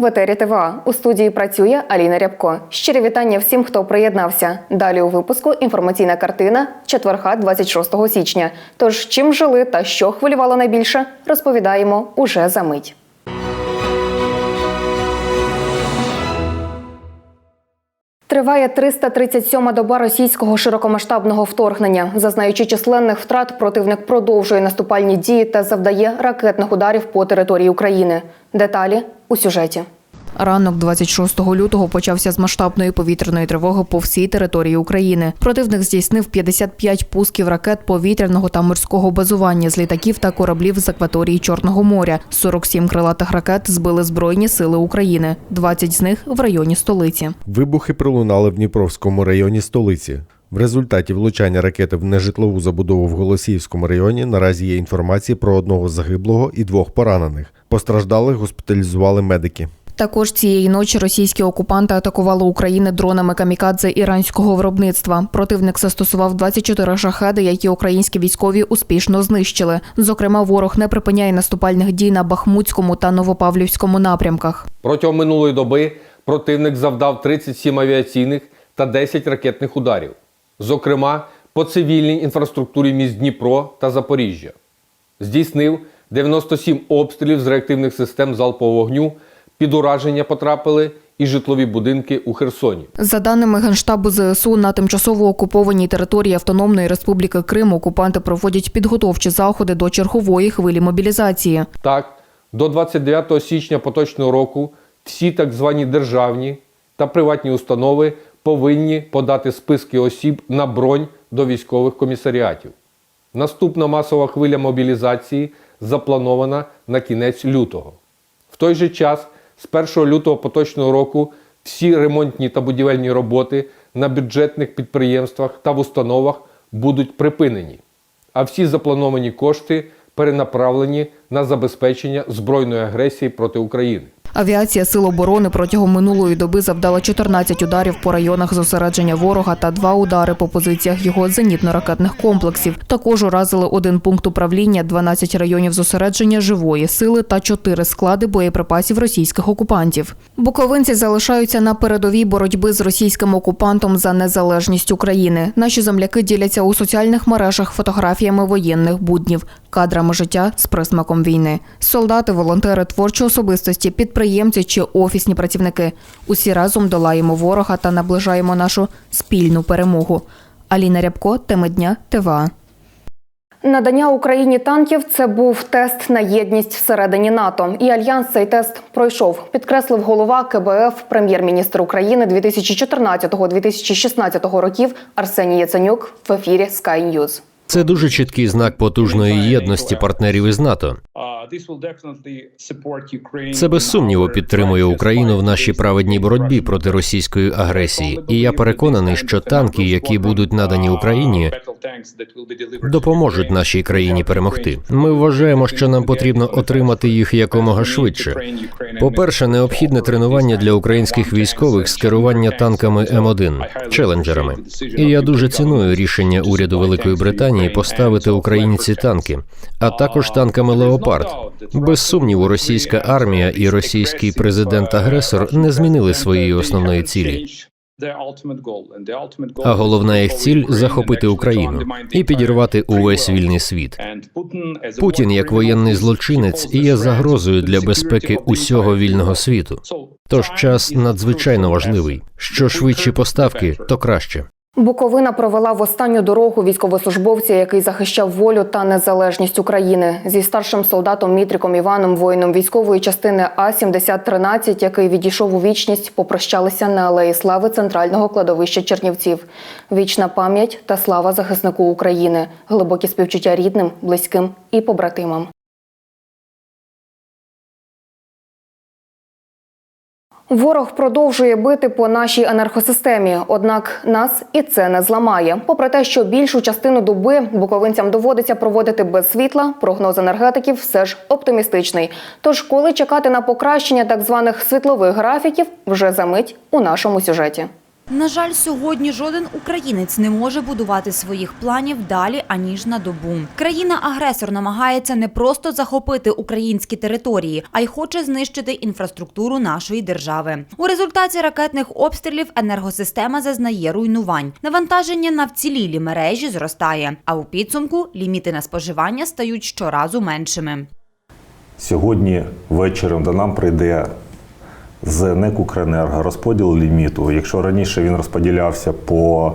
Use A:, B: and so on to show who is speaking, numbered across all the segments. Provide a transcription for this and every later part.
A: В етері ТВА. У студії працює Аліна Рябко. Щирі вітання всім, хто приєднався. Далі у випуску інформаційна картина четверга, 26 січня. Тож чим жили та що хвилювало найбільше, розповідаємо уже за мить. Триває 337-ма доба російського широкомасштабного вторгнення. Зазнаючи численних втрат, противник продовжує наступальні дії та завдає ракетних ударів по території України. Деталі у сюжеті.
B: Ранок 26 лютого почався з масштабної повітряної тривоги по всій території України. Противник здійснив 55 пусків ракет повітряного та морського базування з літаків та кораблів з акваторії Чорного моря. 47 крилатих ракет збили Збройні сили України, 20 з них в районі столиці.
C: Вибухи пролунали в Дніпровському районі столиці. В результаті влучання ракети в нежитлову забудову в Голосіївському районі наразі є інформація про одного загиблого і двох поранених. Постраждалих госпіталізували медики.
B: Також цієї ночі російські окупанти атакували Україну дронами камікадзе іранського виробництва. Противник застосував 24 шахеди, які українські військові успішно знищили. Зокрема, ворог не припиняє наступальних дій на Бахмутському та Новопавлівському напрямках.
D: Протягом минулої доби противник завдав 37 авіаційних та 10 ракетних ударів, зокрема по цивільній інфраструктурі міст Дніпро та Запоріжжя. Здійснив 97 обстрілів з реактивних систем залпового вогню, під ураження потрапили і житлові будинки у Херсоні.
B: За даними Генштабу ЗСУ, на тимчасово окупованій території Автономної Республіки Крим окупанти проводять підготовчі заходи до чергової хвилі мобілізації.
D: Так, до 29 січня поточного року всі так звані державні та приватні установи повинні подати списки осіб на бронь до військових комісаріатів. Наступна масова хвиля мобілізації запланована на кінець лютого. В той же час, з 1 лютого поточного року, всі ремонтні та будівельні роботи на бюджетних підприємствах та в установах будуть припинені, а всі заплановані кошти перенаправлені на забезпечення збройної агресії проти України.
B: Авіація Сил оборони протягом минулої доби завдала 14 ударів по районах зосередження ворога та два удари по позиціях його зенітно-ракетних комплексів. Також уразили один пункт управління, 12 районів зосередження живої сили та 4 склади боєприпасів російських окупантів. Буковинці залишаються на передовій боротьби з російським окупантом за незалежність України. Наші земляки діляться у соціальних мережах фотографіями воєнних буднів, кадрами життя з присмаком війни. Солдати, волонтери, творчі особистості, підприємці чи офісні працівники. Усі разом долаємо ворога та наближаємо нашу спільну перемогу. Аліна Рябко, теми дня, ТВА.
A: Надання Україні танків це був тест на єдність всередині НАТО. І альянс цей тест пройшов. Підкреслив голова КБФ, прем'єр-міністр України 2014-2016 років Арсеній Яценюк в ефірі Sky News.
E: Це дуже чіткий знак потужної єдності партнерів із НАТО. Це без сумніву підтримує Україну в нашій праведній боротьбі проти російської агресії. І я переконаний, що танки, які будуть надані Україні, допоможуть нашій країні перемогти. Ми вважаємо, що нам потрібно отримати їх якомога швидше. По-перше, необхідне тренування для українських військових з керування танками М1 челенджерами. І я дуже ціную рішення уряду Великої Британії поставити Україні ці танки, а також танками Леопард. Без сумніву, російська армія і російський президент-агресор не змінили своєї основної цілі. А головна їх ціль захопити Україну і підірвати увесь вільний світ. Путін, як воєнний злочинець, є загрозою для безпеки усього вільного світу. Тож час надзвичайно важливий. Що швидші поставки, то краще.
A: Буковина провела в останню дорогу військовослужбовця, який захищав волю та незалежність України зі старшим солдатом Мітриком Іваном, воїном військової частини А 7013 який відійшов у вічність, попрощалися на алеї слави центрального кладовища Чернівців. Вічна пам'ять та слава захиснику України, глибокі співчуття рідним, близьким і побратимам. Ворог продовжує бити по нашій енергосистемі, однак нас і це не зламає. Попри те, що більшу частину доби буковинцям доводиться проводити без світла, прогноз енергетиків все ж оптимістичний. Тож, коли чекати на покращення так званих світлових графіків, вже за мить у нашому сюжеті.
F: На жаль, сьогодні жоден українець не може будувати своїх планів далі аніж на добу. Країна-агресор намагається не просто захопити українські території, а й хоче знищити інфраструктуру нашої держави. У результаті ракетних обстрілів енергосистема зазнає руйнувань. Навантаження на вцілілі мережі зростає, а у підсумку ліміти на споживання стають щоразу меншими.
G: Сьогодні вечором до нам прийде з НЕК «Укренерго» розподіл ліміту. Якщо раніше він розподілявся по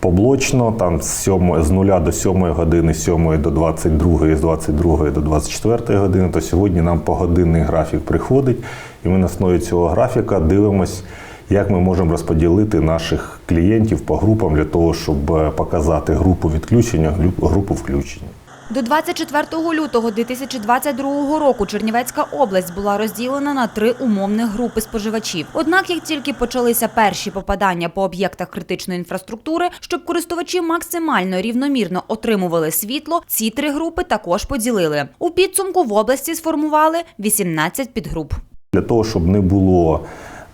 G: поблочно, там з, 7, з 0 до 7 години, з 7 до 22, з 22 до 24 години, то сьогодні нам погодинний графік приходить, і ми на основі цього графіка дивимось, як ми можемо розподілити наших клієнтів по групам для того, щоб е, показати групу відключення, групу включення.
F: До 24 лютого 2022 року Чернівецька область була розділена на три умовних групи споживачів. Однак, як тільки почалися перші попадання по об'єктах критичної інфраструктури, щоб користувачі максимально рівномірно отримували світло, ці три групи також поділили. У підсумку в області сформували 18 підгруп.
G: Для того, щоб не було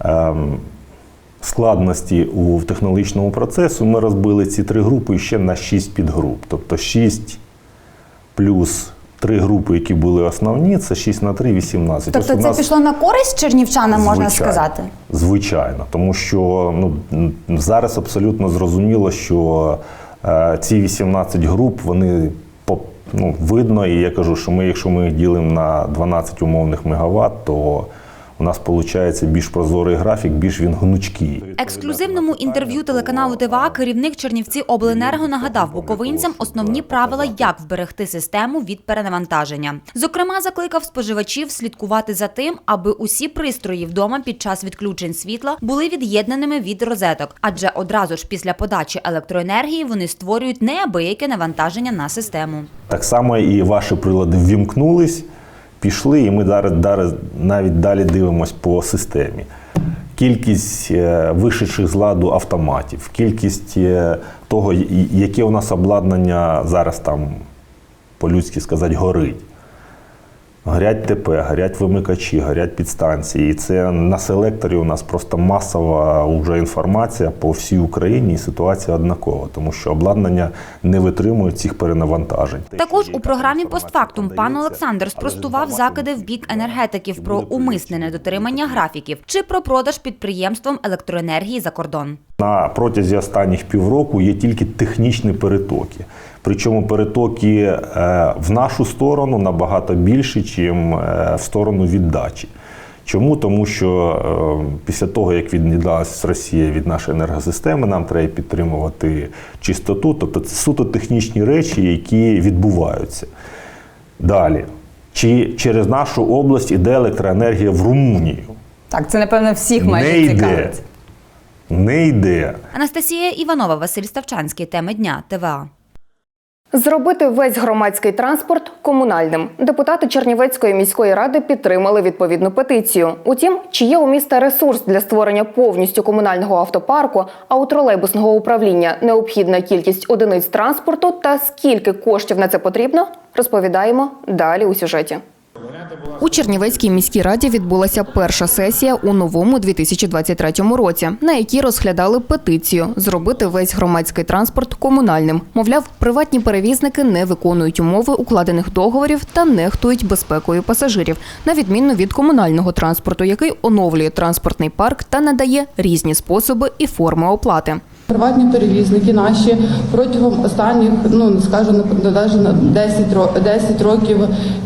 G: ем, складності у технологічному процесу, ми розбили ці три групи ще на 6 підгруп. Тобто 6 плюс три групи, які були основні, це 6 на 3, 18.
H: Тобто
G: Ось у
H: це
G: нас-
H: пішло на користь чернівчанам, можна
G: Звичайно.
H: сказати?
G: Звичайно, тому що ну, зараз абсолютно зрозуміло, що е, ці 18 груп, вони по, ну, видно, і я кажу, що ми, якщо ми їх ділимо на 12 умовних мегаватт, то у нас виходить більш прозорий графік, більш він гнучкий.
F: Ексклюзивному інтерв'ю телеканалу ТВА керівник Чернівці Обленерго нагадав буковинцям основні правила, як вберегти систему від перенавантаження. Зокрема, закликав споживачів слідкувати за тим, аби усі пристрої вдома під час відключень світла були від'єднаними від розеток, адже одразу ж після подачі електроенергії вони створюють неабияке навантаження на систему.
G: Так само і ваші прилади ввімкнулись, пішли, і ми зараз, навіть далі дивимося по системі. Кількість е, вишедших з ладу автоматів, кількість е, того, яке у нас обладнання зараз там, по-людськи сказати, горить. Горять ТП, горять вимикачі, горять підстанції. І це на селекторі у нас просто масова уже інформація по всій Україні, і ситуація однакова, тому що обладнання не витримує цих перенавантажень.
F: Також у програмі постфактум пан Олександр спростував закиди в бік енергетиків про умисне недотримання графіків чи про продаж підприємствам електроенергії за кордон.
G: На протязі останніх півроку є тільки технічні перетоки. Причому перетоки е, в нашу сторону набагато більші, ніж в сторону віддачі. Чому? Тому що е, після того, як від'єдналась Росія від нашої енергосистеми, нам треба підтримувати чистоту. Тобто це суто технічні речі, які відбуваються. Далі. Чи через нашу область іде електроенергія в Румунію?
H: Так, це напевно всіх майже
G: йде.
H: цікавить.
G: Не йде.
F: Анастасія Іванова, Василь Ставчанський. Теми дня. ТВА.
A: Зробити весь громадський транспорт комунальним. Депутати Чернівецької міської ради підтримали відповідну петицію. Утім, чи є у міста ресурс для створення повністю комунального автопарку, а у тролейбусного управління необхідна кількість одиниць транспорту та скільки коштів на це потрібно, розповідаємо далі у сюжеті.
B: У Чернівецькій міській раді відбулася перша сесія у новому 2023 році, на якій розглядали петицію зробити весь громадський транспорт комунальним. Мовляв, приватні перевізники не виконують умови укладених договорів та нехтують безпекою пасажирів, на відміну від комунального транспорту, який оновлює транспортний парк та надає різні способи і форми оплати.
I: Приватні перевізники наші протягом останніх, ну не скажу навіть на 10, ро- 10 років,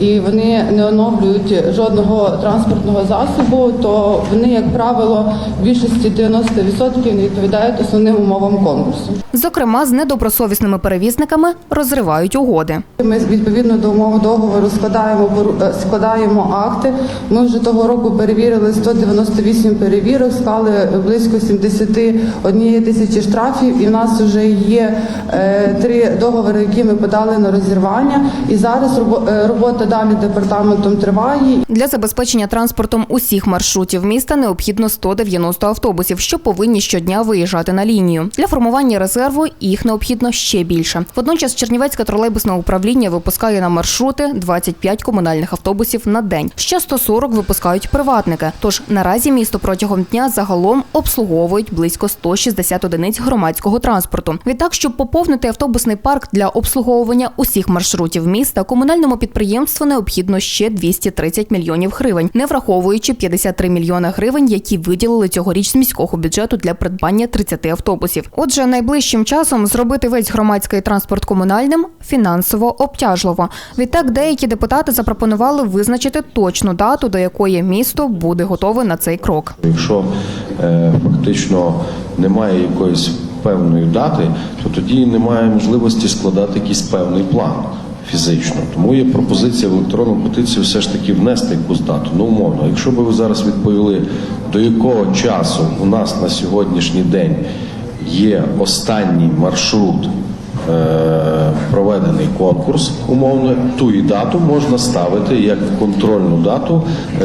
I: і вони не оновлюють жодного транспортного засобу, то вони, як правило, в більшості 90% не відповідають основним умовам конкурсу.
B: Зокрема, з недобросовісними перевізниками розривають угоди.
I: Ми відповідно до умов договору складаємо е, складаємо акти. Ми вже того року перевірили 198 перевірок, склали близько 71 тисячі штрафів, і в нас вже є е, три договори, які ми подали на розірвання. І зараз е, робота далі департаментом триває.
A: Для забезпечення транспортом усіх маршрутів міста необхідно 190 автобусів, що повинні щодня виїжджати на лінію. Для формування резерву їх необхідно ще більше. Водночас Чернівецьке тролейбусне управління випускає на маршрути 25 комунальних автобусів на день. Ще 140 випускають приватники. Тож наразі місто протягом дня загалом обслуговують близько 160 одиниць громадського транспорту. Відтак, щоб поповнити автобусний парк для обслуговування усіх маршрутів міста, комунальному підприємству необхідно ще 230 мільйонів гривень, не враховуючи 53 мільйона гривень, які виділили цьогоріч з міського бюджету для придбання 30 автобусів. Отже, найближчим часом зробити весь громадський транспорт комунальним фінансово обтяжливо. Відтак, деякі депутати запропонували визначити точну дату, до якої місто буде готове на цей крок.
J: Якщо е, фактично немає якоїсь певної дати, то тоді немає можливості складати якийсь певний план фізично. Тому є пропозиція в електронну петицію все ж таки внести якусь дату. Ну, умовно, якщо б ви зараз відповіли, до якого часу у нас на сьогоднішній день є останній маршрут. Е, Проведений конкурс умовно, ту і дату можна ставити як контрольну дату, е,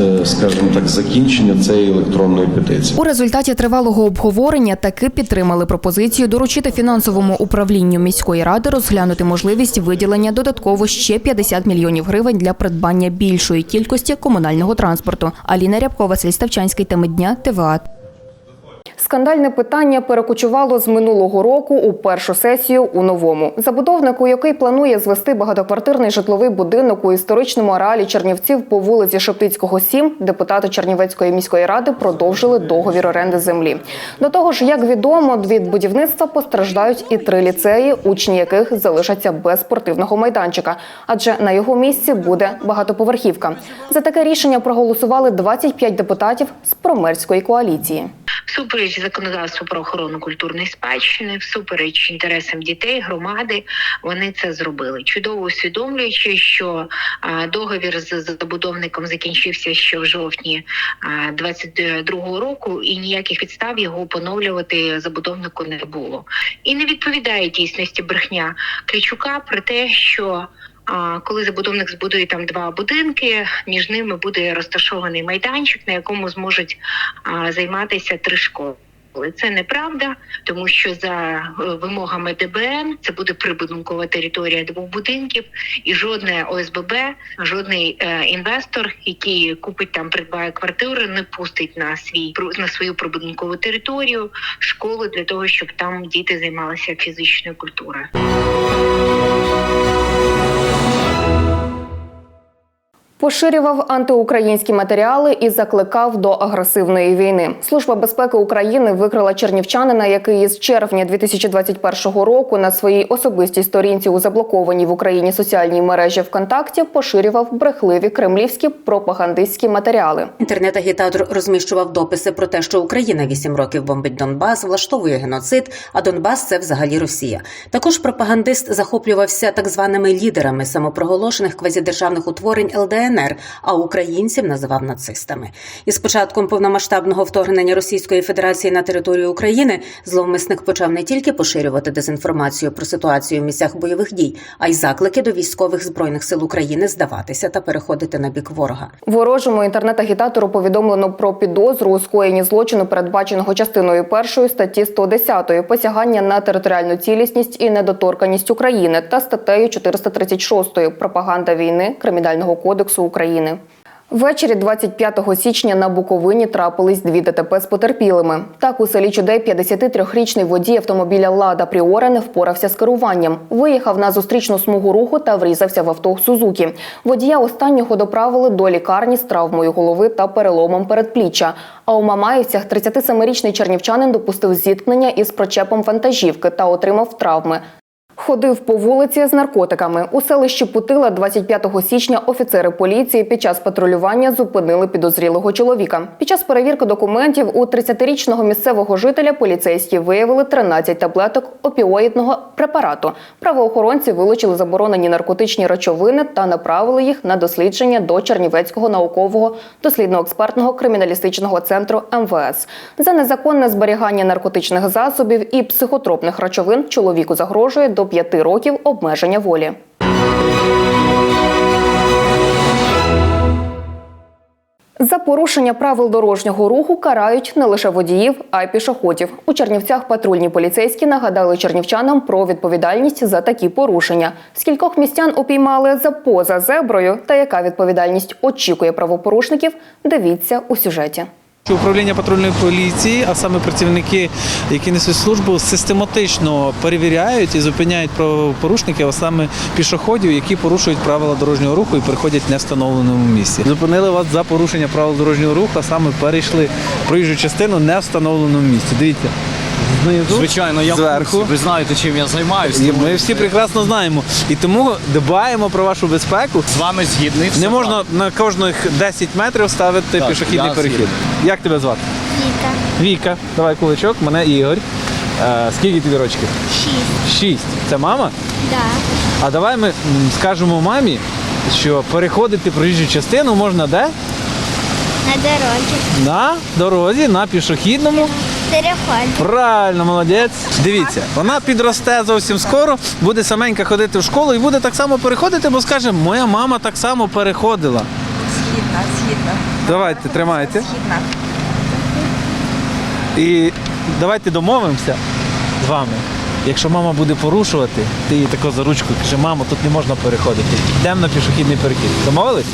J: е, скажімо так, закінчення цієї електронної петиції.
A: У результаті тривалого обговорення таки підтримали пропозицію доручити фінансовому управлінню міської ради розглянути можливість виділення додатково ще 50 мільйонів гривень для придбання більшої кількості комунального транспорту. Аліна Рябкова, Василь Ставчанський, теми дня, ТВА. Скандальне питання перекочувало з минулого року у першу сесію у новому. Забудовнику, який планує звести багатоквартирний житловий будинок у історичному ареалі Чернівців по вулиці Шептицького, 7, депутати Чернівецької міської ради продовжили договір оренди землі. До того ж, як відомо, від будівництва постраждають і три ліцеї, учні яких залишаться без спортивного майданчика, адже на його місці буде багатоповерхівка. За таке рішення проголосували 25 депутатів з промерської коаліції.
K: Всупереч законодавству про охорону культурної спадщини, всупереч інтересам дітей, громади, вони це зробили. Чудово усвідомлюючи, що договір з забудовником закінчився ще в жовтні 22-го року, і ніяких підстав його поновлювати забудовнику не було. І не відповідає дійсності брехня Клічука про те, що коли забудовник збудує там два будинки, між ними буде розташований майданчик, на якому зможуть займатися три школи. Це неправда, тому що за е, вимогами ДБН це буде прибудинкова територія двох будинків, і жодне ОСББ, жодний е, інвестор, який купить там, придбає квартиру, не пустить на свій на свою прибудинкову територію школу для того, щоб там діти займалися фізичною культурою.
A: Поширював антиукраїнські матеріали і закликав до агресивної війни. Служба безпеки України викрила чернівчанина, який із червня 2021 року на своїй особистій сторінці у заблокованій в Україні соціальній мережі ВКонтакті поширював брехливі кремлівські пропагандистські матеріали.
L: Інтернет-агітатор розміщував дописи про те, що Україна вісім років бомбить Донбас, влаштовує геноцид, а Донбас це взагалі Росія. Також пропагандист захоплювався так званими лідерами самопроголошених квазідержавних утворень ЛДНР, а українців називав нацистами. І з початком повномасштабного вторгнення Російської Федерації на територію України зловмисник почав не тільки поширювати дезінформацію про ситуацію в місцях бойових дій, а й заклики до військових збройних сил України здаватися та переходити на бік ворога.
A: Ворожому інтернет-агітатору повідомлено про підозру у скоєнні злочину, передбаченого частиною першої статті 110 посягання на територіальну цілісність і недоторканість України та статтею 436 пропаганда війни Кримінального кодексу України. Ввечері 25 січня на Буковині трапились дві ДТП з потерпілими. Так у селі Чудей 53-річний водій автомобіля Лада Пріора не впорався з керуванням. Виїхав на зустрічну смугу руху та врізався в авто Сузукі. Водія останнього доправили до лікарні з травмою голови та переломом передпліччя. А у Мамаївцях 37-річний чернівчанин допустив зіткнення із причепом вантажівки та отримав травми. Ходив по вулиці з наркотиками. У селищі Путила 25 січня офіцери поліції під час патрулювання зупинили підозрілого чоловіка. Під час перевірки документів у 30-річного місцевого жителя поліцейські виявили 13 таблеток опіоїдного препарату. Правоохоронці вилучили заборонені наркотичні речовини та направили їх на дослідження до Чернівецького наукового дослідно-експертного криміналістичного центру МВС. За незаконне зберігання наркотичних засобів і психотропних речовин чоловіку загрожує до 5 років обмеження волі. За порушення правил дорожнього руху карають не лише водіїв, а й пішоходів. У Чернівцях патрульні поліцейські нагадали чернівчанам про відповідальність за такі порушення. Скількох містян упіймали за поза зеброю та яка відповідальність очікує правопорушників, дивіться у сюжеті.
M: Управління патрульної поліції, а саме працівники, які несуть службу, систематично перевіряють і зупиняють правопорушників, а саме пішоходів, які порушують правила дорожнього руху і переходять в невстановленому місці. Зупинили вас за порушення правил дорожнього руху, а саме перейшли проїжджу частину не встановленому місці. Дивіться. Знизу,
N: Звичайно, я
M: зверху.
N: Ви знаєте, чим я займаюся.
M: І Ми всі прекрасно знаємо. І тому дбаємо про вашу безпеку.
N: з вами згідний.
M: Не можна на кожних 10 метрів ставити
N: Так,
M: пішохідний
N: я
M: перехід.
N: згідний.
M: Як тебе звати?
O: Віка.
M: Віка, давай кулачок, мене Ігор. Е, скільки тобі рочків?
O: Шість.
M: Шість. Це мама?
O: Да.
M: А давай ми м, скажемо мамі, що переходити проїжджу частину можна де?
O: На дорозі.
M: На дорозі, на пішохідному.
O: Переходь.
M: Правильно, молодець. Дивіться, вона підросте зовсім скоро, буде саменька ходити в школу і буде так само переходити, бо скаже, моя мама так само переходила.
H: Східна, східна.
M: Давайте, тримайте.
H: Східна.
M: І давайте домовимося з вами. Якщо мама буде порушувати, ти її тако за ручку каже, мамо, тут не можна переходити. Йдемо на пішохідний перехід. Домовились?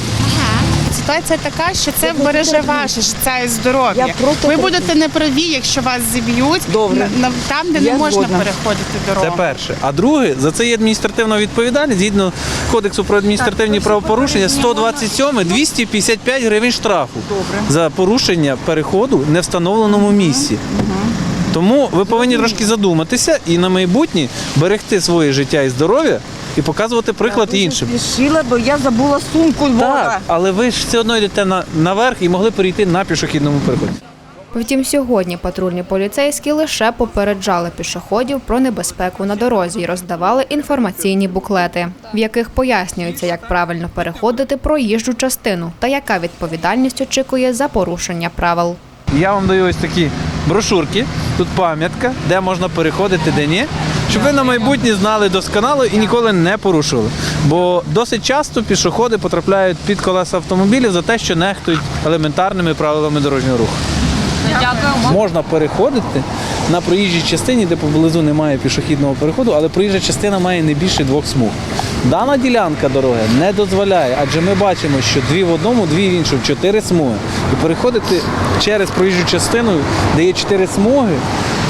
P: Ситуація така, що це береже ваше життя і здоров'я. Ви будете неправі, якщо вас зіб'ють
H: Добре.
P: на- на- там, де
H: Я
P: не можна
H: згодна.
P: переходити дорогу.
M: Це перше. А друге, за це є адміністративна відповідальність. Згідно Кодексу про адміністративні правопорушення, 127 255 гривень штрафу за порушення переходу в невстановленому місці. Тому ви повинні трошки задуматися і на майбутнє берегти своє життя і здоров'я і показувати приклад іншим.
H: Спішила, бо я забула сумку
M: Так, але ви ж все одно йдете на, наверх і могли перейти на пішохідному переході.
B: Втім, сьогодні патрульні поліцейські лише попереджали пішоходів про небезпеку на дорозі і роздавали інформаційні буклети, в яких пояснюється, як правильно переходити проїжджу частину та яка відповідальність очікує за порушення правил.
M: Я вам даю ось такі брошурки, тут пам'ятка, де можна переходити, де ні, щоб ви на майбутнє знали досконало і ніколи не порушували. Бо досить часто пішоходи потрапляють під колеса автомобілів за те, що нехтують елементарними правилами дорожнього руху. Можна переходити на проїжджій частині, де поблизу немає пішохідного переходу, але проїжджа частина має не більше двох смуг. Дана ділянка дороги не дозволяє, адже ми бачимо, що дві в одному, дві в іншому, чотири смуги. І переходити через проїжджу частину, де є чотири смуги,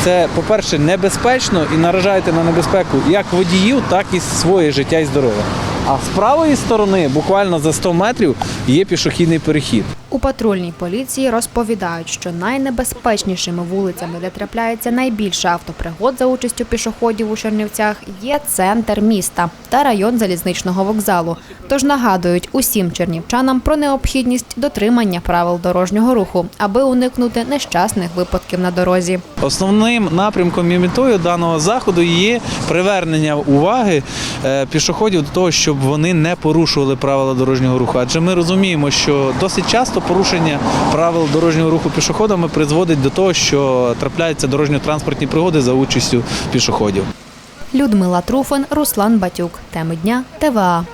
M: це, по-перше, небезпечно і наражаєте на небезпеку як водіїв, так і своє життя і здоров'я. А з правої сторони, буквально за 100 метрів, є пішохідний перехід.
B: У патрульній поліції розповідають, що найнебезпечнішими вулицями, де трапляється найбільше автопригод за участю пішоходів у Чернівцях, є центр міста та район залізничного вокзалу. Тож нагадують усім чернівчанам про необхідність дотримання правил дорожнього руху, аби уникнути нещасних випадків на дорозі.
M: Основним напрямком і метою даного заходу є привернення уваги е, пішоходів до того, щоб вони не порушували правила дорожнього руху. Адже ми розуміємо, що досить часто порушення правил дорожнього руху пішоходами призводить до того, що трапляються дорожньо-транспортні пригоди за участю пішоходів.
B: Людмила Труфан, Руслан Батюк. Теми дня ТВА.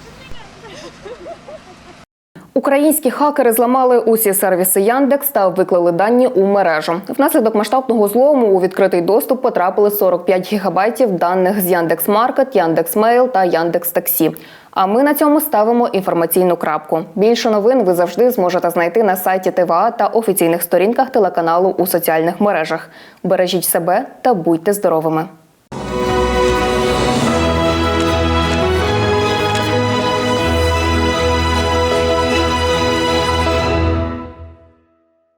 A: Українські хакери зламали усі сервіси Яндекс та виклали дані у мережу. Внаслідок масштабного злому у відкритий доступ потрапили 45 гігабайтів даних з Яндекс.Маркет, Яндекс.Мейл та Яндекс.Таксі. А ми на цьому ставимо інформаційну крапку. Більше новин ви завжди зможете знайти на сайті ТВА та офіційних сторінках телеканалу у соціальних мережах. Бережіть себе та будьте здоровими.